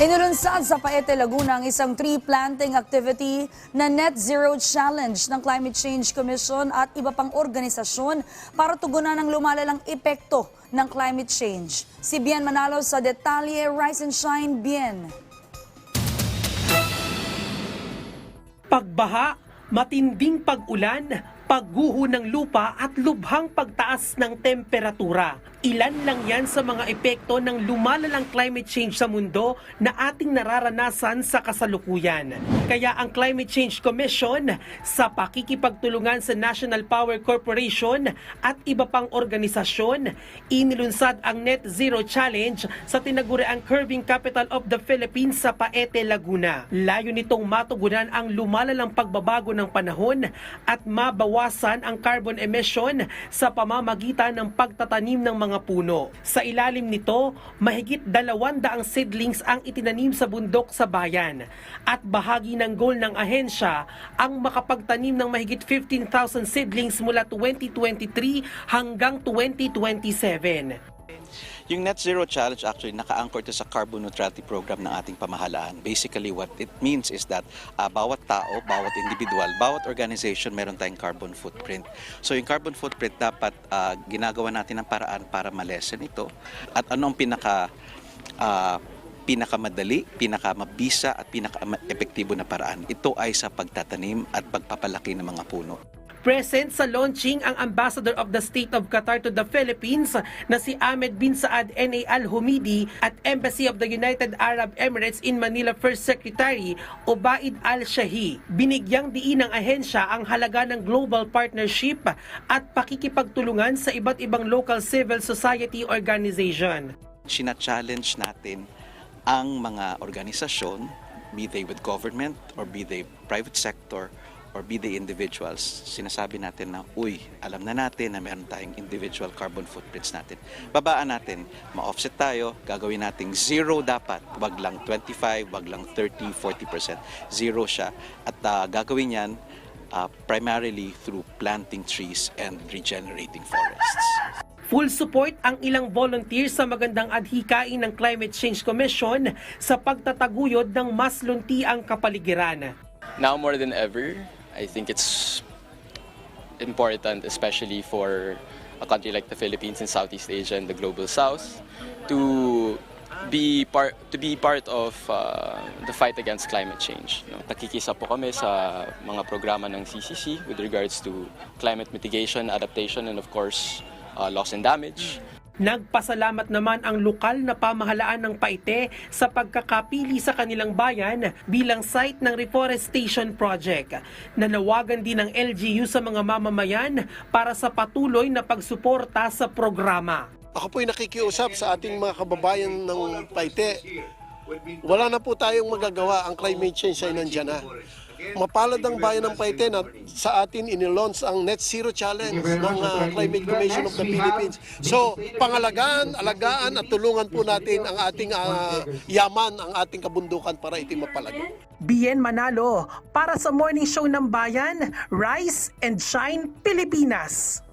Inulunsad sa Paete, Laguna ang isang tree planting activity na Net Zero Challenge ng Climate Change Commission at iba pang organisasyon para tugunan ang lumalalang epekto ng climate change. Si Bien Manalo sa detalye, Rise and Shine, Bien. Pagbaha, matinding pag-ulan, pagguho ng lupa at lubhang pagtaas ng temperatura. Ilan lang yan sa mga epekto ng lumalalang climate change sa mundo na ating nararanasan sa kasalukuyan. Kaya ang Climate Change Commission sa pakikipagtulungan sa National Power Corporation at iba pang organisasyon, inilunsad ang Net Zero Challenge sa tinaguriang Curving Capital of the Philippines sa Paete, Laguna. Layo nitong matugunan ang lumalalang pagbabago ng panahon at mabawasan ang carbon emission sa pamamagitan ng pagtatanim ng mga puno. Sa ilalim nito, mahigit dalawandaang seedlings ang itinanim sa bundok sa bayan. At bahagi ng goal ng ahensya ang makapagtanim ng mahigit 15,000 seedlings mula 2023 hanggang 2027. Yung Net Zero Challenge actually naka-anchor to sa carbon neutrality program ng ating pamahalaan. Basically what it means is that ah, bawat tao, bawat individual, bawat organization meron tayong carbon footprint. So yung carbon footprint dapat ah, ginagawa natin ng paraan para malesen ito. At anong pinaka ah, pinakamadali, pinakamabisa at pinaka-epektibo na paraan. Ito ay sa pagtatanim at pagpapalaki ng mga puno. Present sa launching ang Ambassador of the State of Qatar to the Philippines na si Ahmed bin Saad N.A. Al-Humidi at Embassy of the United Arab Emirates in Manila First Secretary Obaid Al-Shahi. Binigyang diin ng ahensya ang halaga ng global partnership at pakikipagtulungan sa iba't ibang local civil society organization. Sina-challenge natin ang mga organisasyon, be they with government or be they private sector or be they individuals, sinasabi natin na, uy, alam na natin na meron tayong individual carbon footprints natin. Babaan natin, ma-offset tayo, gagawin nating zero dapat, wag lang 25, wag lang 30, 40%. Zero siya. At ah, gagawin yan ah, primarily through planting trees and regenerating forests. Full support ang ilang volunteers sa magandang adhikain ng Climate Change Commission sa pagtataguyod ng mas luntiang kapaligiran. now more than ever, I think it's important, especially for a country like the Philippines in Southeast Asia and the global South, to be part to be part of uh, the fight against climate change. No? Nakikisa po kami sa mga programa ng CCC with regards to climate mitigation, adaptation, and of course, uh, loss and damage. Nagpasalamat naman ang lokal na pamahalaan ng Paite sa pagkakapili sa kanilang bayan bilang site ng reforestation project. Nanawagan din ng LGU sa mga mamamayan para sa patuloy na pagsuporta sa programa. Ako po'y nakikiusap sa ating mga kababayan ng Paite. Wala na po tayong magagawa. Ang climate change ay nandyan na. Mapalad ang bayan ng Paite na sa atin inilaunch ang Net Zero Challenge ng uh, Climate Commission of the Philippines. So, pangalagaan, alagaan at tulungan po natin ang ating uh, yaman, ang ating kabundukan para ito mapalago. Bien Manalo para sa Morning Show ng Bayan, Rise and Shine Pilipinas.